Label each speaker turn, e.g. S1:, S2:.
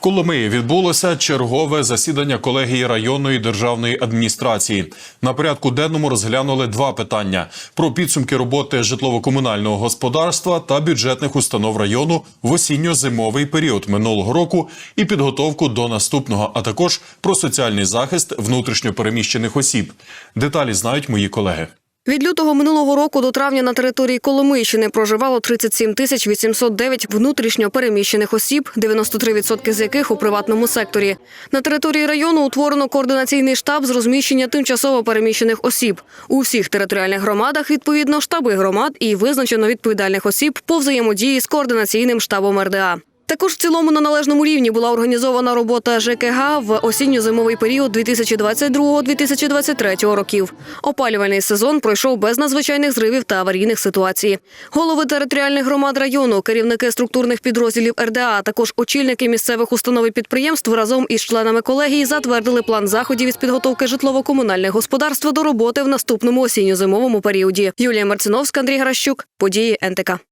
S1: Коломиї відбулося чергове засідання колегії районної державної адміністрації. На порядку денному розглянули два питання: про підсумки роботи житлово-комунального господарства та бюджетних установ району в осінньо-зимовий період минулого року і підготовку до наступного, а також про соціальний захист внутрішньо переміщених осіб. Деталі знають мої колеги.
S2: Від лютого минулого року до травня на території Коломийщини проживало 37 тисяч 809 внутрішньо переміщених осіб, 93% з яких у приватному секторі. На території району утворено координаційний штаб з розміщення тимчасово переміщених осіб. У всіх територіальних громадах відповідно штаби громад і визначено відповідальних осіб по взаємодії з координаційним штабом РДА. Також в цілому на належному рівні була організована робота ЖКГ в осінньо-зимовий період 2022-2023 років. Опалювальний сезон пройшов без надзвичайних зривів та аварійних ситуацій. Голови територіальних громад району, керівники структурних підрозділів РДА, також очільники місцевих установ і підприємств разом із членами колегії затвердили план заходів із підготовки житлово-комунальних господарств до роботи в наступному осінньо-зимовому періоді. Юлія Марциновська, Андрій Гращук, події НТК.